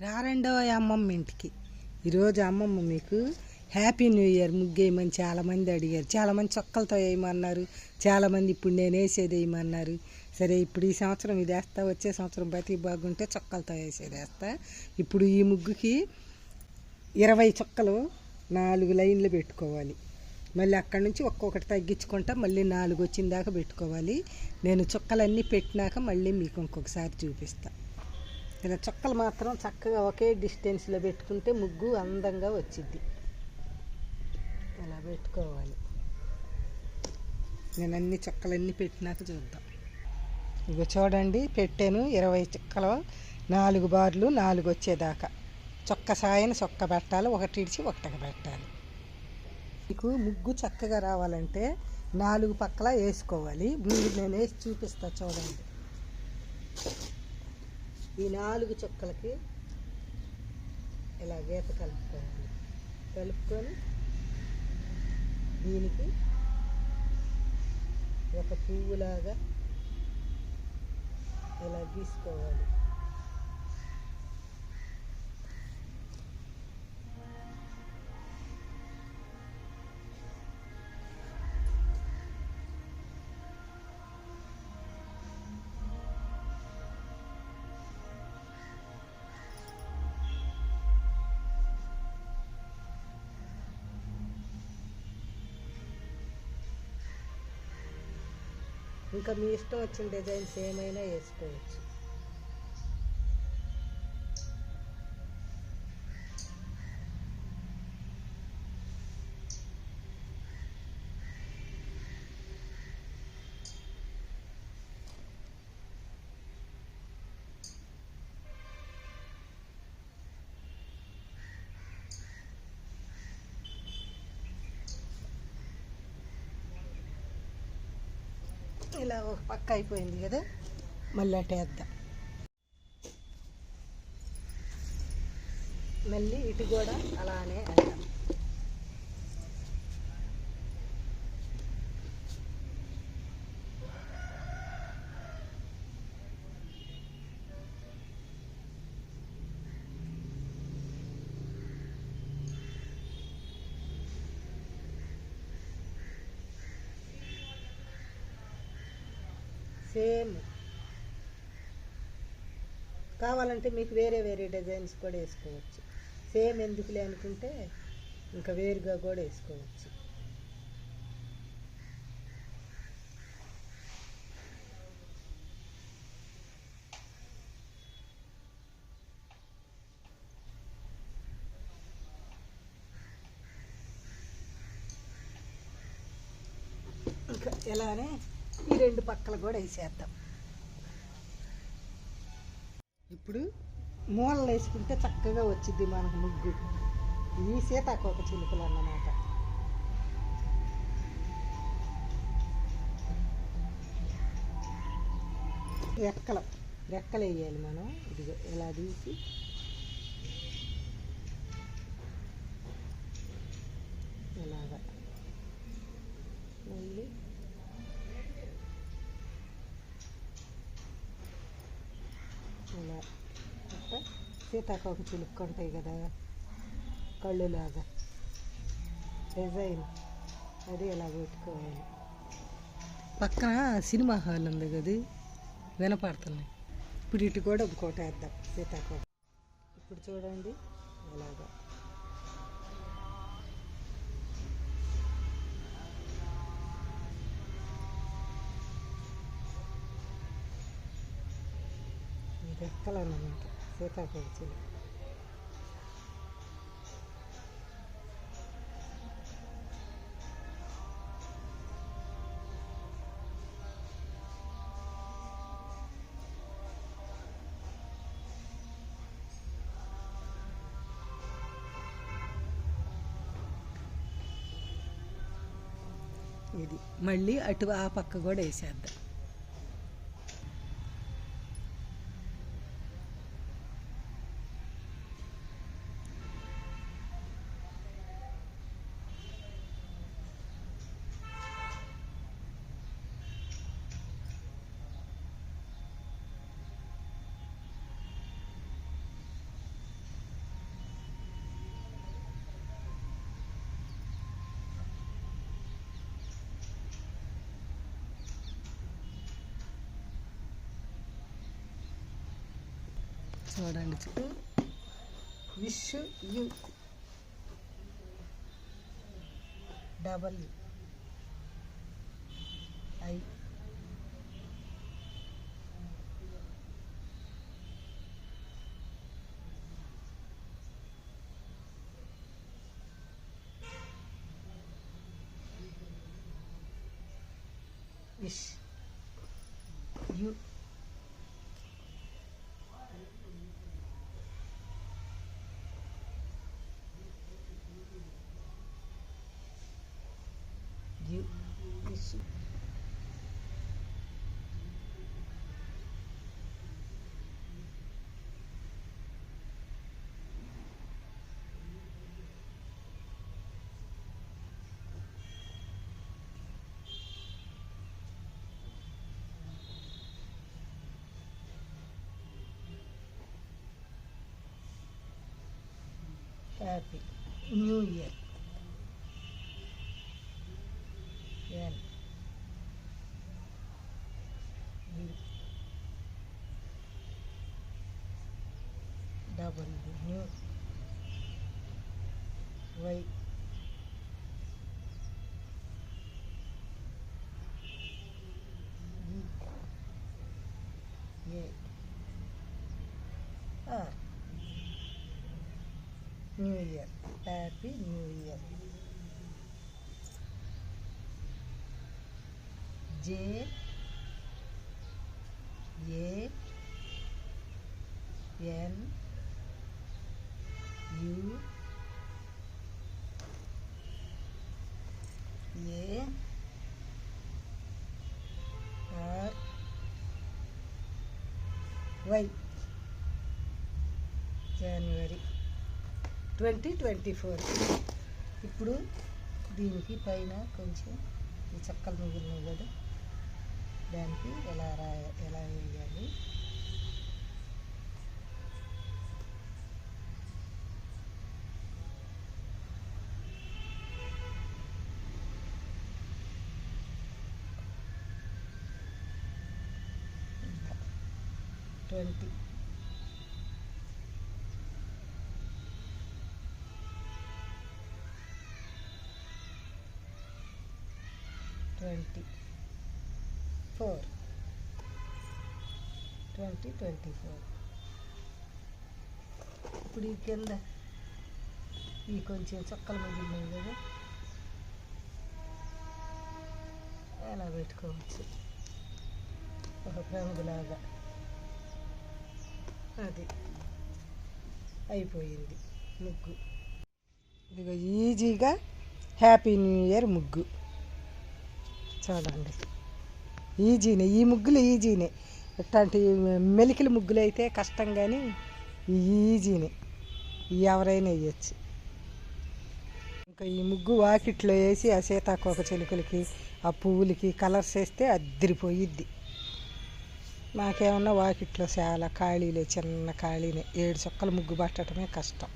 రారండో అమ్మమ్మ ఇంటికి. ఈరోజు అమ్మమ్మ మీకు హ్యాపీ న్యూ ఇయర్ ముగ్గేయమని చాలామంది అడిగారు. చాలామంది చొక్కలతో వేయమన్నారు. చాలామంది ఇప్పుడు నేను వేసేది వేయమన్నారు. సరే ఇప్పుడు ఈ సంవత్సరం ఇది వేస్తా వచ్చే సంవత్సరం బతికి బాగుంటే చొక్కలతో వేసేది వేస్తా. ఇప్పుడు ఈ ముగ్గుకి ఇరవై చొక్కలు నాలుగు లైన్లు పెట్టుకోవాలి. మళ్ళీ అక్కడి నుంచి ఒక్కొక్కటి తగ్గించుకుంటా మళ్ళీ నాలుగు వచ్చిన దాకా పెట్టుకోవాలి. నేను చుక్కలన్నీ పెట్టినాక మళ్ళీ మీకు ఇంకొకసారి చూపిస్తాను ఇలా చుక్కలు మాత్రం చక్కగా ఒకే డిస్టెన్స్లో పెట్టుకుంటే ముగ్గు అందంగా వచ్చింది ఇలా పెట్టుకోవాలి. నేను అన్ని చుక్కలన్నీ పెట్టినాక చూద్దాం. ఇగో చూడండి పెట్టాను. ఇరవై చుక్కలు నాలుగు బార్లు నాలుగు వచ్చేదాకా. చొక్క సాయన చొక్క పెట్టాలి ఒకటి ఇడిచి ఒకటికి పెట్టాలి. మీకు ముగ్గు చక్కగా రావాలంటే నాలుగు పక్కల వేసుకోవాలి. మీరు నేను వేసి చూపిస్తా చూడండి. ఈ నాలుగు చుక్కలకి ఇలా గీత కలుపుకోవాలి. కలుపుకొని దీనికి ఒక పువ్వులాగా ఇలా గీసుకోవాలి. ఇంకా మీ ఇష్టం వచ్చిన డిజైన్స్ ఏమైనా వేసుకోవచ్చు. ఇలా ఒక పక్క అయిపోయింది కదా మళ్ళీ అటు మళ్ళీ ఇటు కూడా అలానే వేద్దాం. సేమ్. కావాలంటే మీకు వేరే వేరే డిజైన్స్ కూడా వేసుకోవచ్చు. సేమ్ ఎందుకులే అనుకుంటే ఇంకా వేరుగా కూడా వేసుకోవచ్చు. ఇంకా ఇలానే ఈ రెండు పక్కలు కూడా వేసేద్దాం. ఇప్పుడు మూలలు వేసుకుంటే చక్కగా వచ్చింది మనకు ముగ్గు. ఇవి సీతాకోక చిలుకలు అన్నమాట. రెక్కలు రెక్కలు వేయాలి మనం. ఇదిగో ఇలా తీసి. ఇలాగా మళ్ళీ ఇలా అంటే సీతాకోక చిలుక్కు ఉంటాయి కదా కళ్ళులాగా. డిజైన్ అది ఇలా పెట్టుకోవాలి? పక్కన సినిమా హాల్ ఉంది కదా వినపడుతున్నాయి ఇప్పుడు ఇటు కూడా ఇంకోటి వేద్దాం సీతాకోక. ఇప్పుడు చూడండి ఇలాగా ఈ రెక్కలు అన్నమాట ఇది. మళ్ళీ అటు ఆ పక్క కూడా వేసేద్దాం. చూడండి చుట్టూ wish you double I wish you wish happy new year N double new Y A R new year happy new year J A N U Y? January twenty twenty four ఇప్పుడు దీనికి పైన కొంచెం ఈ చక్కలు మిగిలినవి కదా దానికి ఎలా రాయ ఎలా వేయాలి? Twenty. Twenty. Four. Twenty twenty four. ఇప్పుడు ఈ కింద ఈ కొంచెం చక్కలు మిగిలినవి కదా. ఎలా పెట్టుకోవచ్చు? ఒక ప్రముఖలాగా అది. అయిపోయింది ముగ్గు. ఇదిగో ఈజీగా హ్యాపీ న్యూ ఇయర్ ముగ్గు. చూడండి ఈజీనే ఈ ముగ్గులు ఈజీనే. ఇట్లాంటి మెలికల ముగ్గులు అయితే కష్టం కానీ ఈజీనే. ఎవరైనా వేయచ్చు ఇంకా ఈ ముగ్గు వాకిట్లో వేసి ఆ సీతాకోక చిలుకలకి ఆ పువ్వులకి కలర్స్ వేస్తే అద్దరిపోయిద్ది మాకేమన్నా వాకిట్లో చాలా ఖాళీలే చిన్న ఖాళీనే. ఏడు చొక్కలు ముగ్గు పట్టడమే కష్టం.